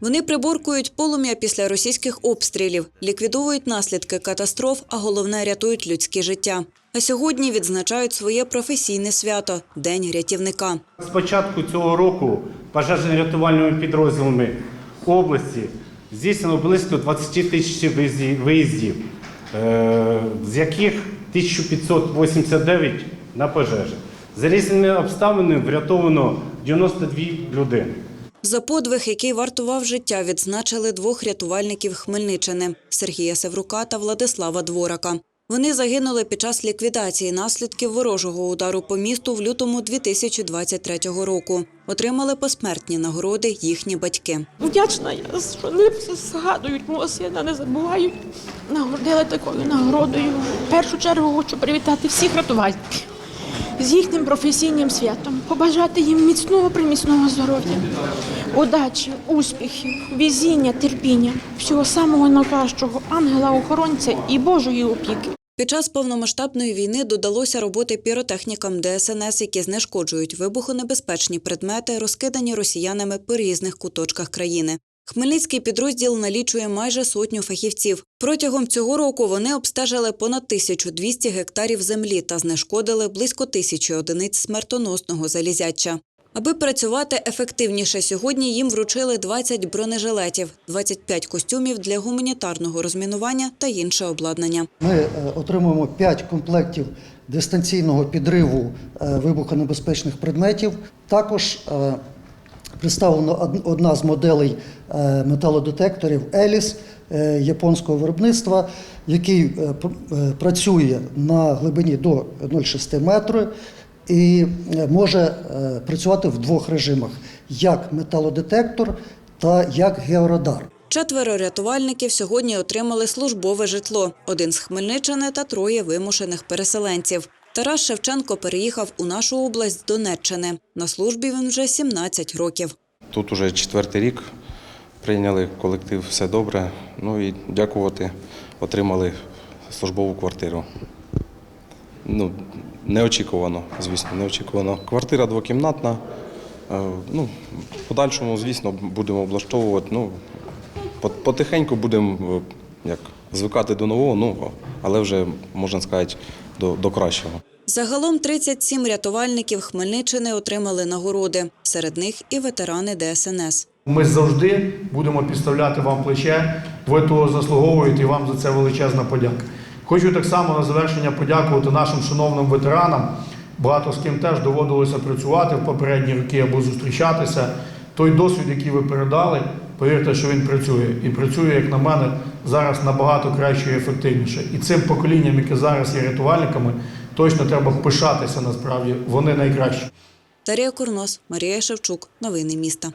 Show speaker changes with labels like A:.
A: Вони приборкують полум'я після російських обстрілів, ліквідовують наслідки катастроф, а головне рятують людське життя. А сьогодні відзначають своє професійне свято День рятівника.
B: З початку цього року пожежно-рятувальними підрозділами області здійснено близько 20 тисяч виїзді- виїздів, е, з яких 1589 на пожежі. За різними обставинами врятовано 92 людини.
A: За подвиг, який вартував життя, відзначили двох рятувальників Хмельниччини Сергія Севрука та Владислава Дворака. Вони загинули під час ліквідації наслідків ворожого удару по місту в лютому 2023 року. Отримали посмертні нагороди їхні батьки.
C: Вдячна я, що вони згадують мого сина, не забувають. Нагородили такою нагородою. В першу чергу хочу привітати всіх рятувальників з їхнім професійним святом, побажати їм міцного приміцного здоров'я, удачі, успіхів, везіння, терпіння, всього самого найкращого, ангела-охоронця і Божої опіки.
A: Під час повномасштабної війни додалося роботи піротехнікам ДСНС, які знешкоджують вибухонебезпечні предмети, розкидані росіянами по різних куточках країни. Хмельницький підрозділ налічує майже сотню фахівців. Протягом цього року вони обстежили понад 1200 гектарів землі та знешкодили близько тисячі одиниць смертоносного залізяча. Аби працювати ефективніше сьогодні, їм вручили 20 бронежилетів, 25 костюмів для гуманітарного розмінування та інше обладнання.
D: Ми е, отримуємо 5 комплектів дистанційного підриву е, вибухонебезпечних предметів. Також представлена одна з моделей е, металодетекторів Еліс е, японського виробництва, який е, працює на глибині до 0,6 метри і може працювати в двох режимах: як металодетектор та як георадар.
A: Четверо рятувальників сьогодні отримали службове житло. Один з Хмельниччини та троє вимушених переселенців. Тарас Шевченко переїхав у нашу область з Донеччини. На службі він вже 17 років.
E: Тут уже четвертий рік прийняли колектив, все добре. Ну і дякувати, отримали службову квартиру. Ну, неочікувано, звісно, неочікувано. Квартира двокімнатна. Е, Ну, в подальшому, звісно, будемо облаштовувати. Ну, потихеньку будемо е, як, звикати до нового, ну, але вже, можна сказати, до, до кращого.
A: Загалом 37 рятувальників Хмельниччини отримали нагороди. Серед них і ветерани ДСНС.
F: Ми завжди будемо підставляти вам плече. Ви того заслуговуєте і вам за це величезна подяка. Хочу так само на завершення подякувати нашим шановним ветеранам. Багато з ким теж доводилося працювати в попередні роки або зустрічатися. Той досвід, який ви передали, повірте, що він працює. І працює, як на мене, зараз набагато краще і ефективніше. І цим поколінням, яке зараз є рятувальниками, точно треба пишатися насправді. Вони найкращі.
A: Дарія Курнос, Марія Шевчук. Новини міста.